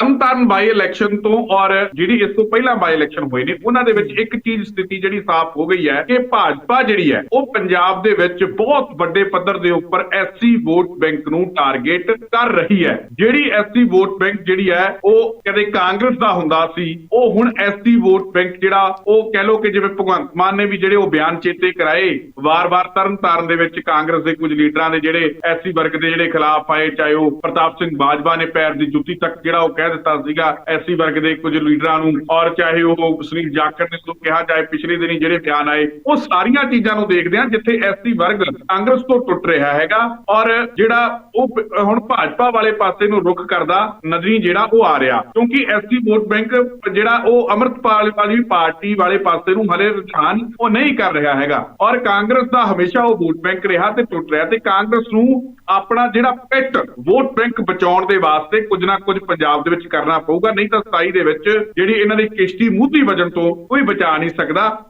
ਤਰਨਤਾਰਨ ਬਾਈ election ਤੋਂ ਔਰ ਜਿਹੜੀ ਇਸ ਤੋਂ ਪਹਿਲਾਂ ਬਾਈ ਇਲੈਕਸ਼ਨ ਹੋਏ ਨੇ, ਉਹਨਾਂ ਦੇ ਵਿੱਚ ਇੱਕ ਚੀਜ਼ ਸਥਿਤੀ ਜਿਹੜੀ ਸਾਫ਼ ਹੋ ਗਈ ਹੈ ਕਿ ਭਾਜਪਾ ਜਿਹੜੀ ਹੈ, ਉਹ ਪੰਜਾਬ ਦੇ ਵਿੱਚ ਬਹੁਤ ਵੱਡੇ ਪੱਧਰ ਦੇ ਉੱਪਰ ਐਸਸੀ ਵੋਟ ਬੈਂਕ ਨੂੰ ਟਾਰਗੇਟ ਕਰ ਰਹੀ ਹੈ। ਜਿਹੜੀ ਐਸਸੀ ਵੋਟ ਬੈਂਕ ਜਿਹੜੀ ਹੈ, ਉਹ ਕਦੇ ਕਾਂਗਰਸ ਦਾ ਹੁੰਦਾ ਸੀ, ਉਹ ਹੁਣ ਐਸਸੀ ਵੋਟ ਬੈਂਕ ਜਿਹੜਾ, ਉਹ ਕਹਿ ਲੋ ਕਿ ਜਿਵੇਂ ਭਗਵੰਤ ਮਾਨ ਨੇ ਵੀ ਜਿਹੜੇ ਉਹ ਬਿਆਨ ਚੇਤੇ ਕਰਾਏ, ਵਾਰ-ਵਾਰ ਤਰਨਤਾਰਨ ਦੇ ਵਿੱਚ ਕਾਂਗਰਸ ਦੇ ਕੁਝ ਲੀਡਰਾਂ ਦੇ ਜਿਹੜੇ ਐਸਸੀ ਵਰਗ ਦੇ ਜਿਹੜੇ ਖਿਲਾਫ ਆਏ, ਚਾਹੇ ਉਹ ਪ੍ਰਤਾਪ ਸਿੰਘ ਬਾਜਵਾ ਨੇ ਪੈਰ ਦੀ ਜੁੱਤੀ ਤੱਕ ਜਿਹੜਾ ਉਹ ਕਹਿ ਦਿੱਤਾ ਸੀਗਾ, ਐਸਸੀ ਵਰਗ ਦੇ ਕੁਝ ਲੀਡਰਾਂ ਨੂੰ, ਔਰ ਚਾਹੇ ਉਹ ਸੁਨੀਲ ਜਾਖੜ ਨੇ ਤੋਂ ਕਿਹਾ, ਚਾਹੇ ਪਿਛਲੇ ਦਿਨੀ ਜਿਹੜੇ ਬਿਆਨ ਆਏ, ਉਹ ਸਾਰੀਆਂ ਚੀਜ਼ਾਂ ਨੂੰ ਦੇਖਦੇ ਆ ਜਿੱਥੇ ਐਸਸੀ ਵਰਗ ਕਾਂਗਰਸ ਤੋਂ ਟੁੱਟ ਰਿਹਾ ਹੈਗਾ, ਔਰ ਜਿਹੜਾ ਉਹ ਹੁਣ ਭਾਜਪਾ ਵਾਲੇ ਪਾਸੇ ਨੂੰ ਰੁਖ ਕਰਦਾ ਨਜ਼ਰੀ ਜਿਹੜਾ ਉਹ ਆ ਰਿਹਾ, ਕਿਉਂਕਿ ਐਸਸੀ ਵੋਟ ਬੈਂਕ ਜਿਹੜਾ ਉਹ ਅਮਰਤਪਾਲ ਵਾਲੀ ਪਾਰਟੀ ਵਾਲੇ ਪਾਸੇ ਨੂੰ ਹਲੇ ਰੁਝਾਨ ਉਹ ਨਹੀਂ ਕਰ ਰਿਹਾ ਹੈਗਾ, ਔਰ ਕਾਂਗਰਸ ਦਾ ਹਮੇਸ਼ਾ ਉਹ ਵੋਟ ਬੈਂਕ ਰਿਹਾ ਤੇ ਟੁੱਟ ਰਿਹਾ, ਤੇ ਕਾਂਗਰਸ ਨੂੰ ਆਪਣਾ ਜਿਹੜਾ ਪਿੱਟ ਵੋਟ ਬੈਂਕ ਬਚਾਉਣ ਦੇ ਵਾਸਤੇ ਕੁਝ ਨਾ ਕੁਝ ਪੰਜਾਬ ਦੇ ਵਿੱਚ ਕਰਨਾ ਪਊਗਾ, ਨਹੀਂ ਤਾਂ 27 ਦੇ ਵਿੱਚ ਜਿਹੜੀ ਇਹਨਾਂ ਦੀ ਕਿਸ਼ਤੀ ਮੂਧੀ ਵਜਣ ਤੋਂ ਕੋਈ ਬਚਾ ਨਹੀਂ ਸਕਦਾ।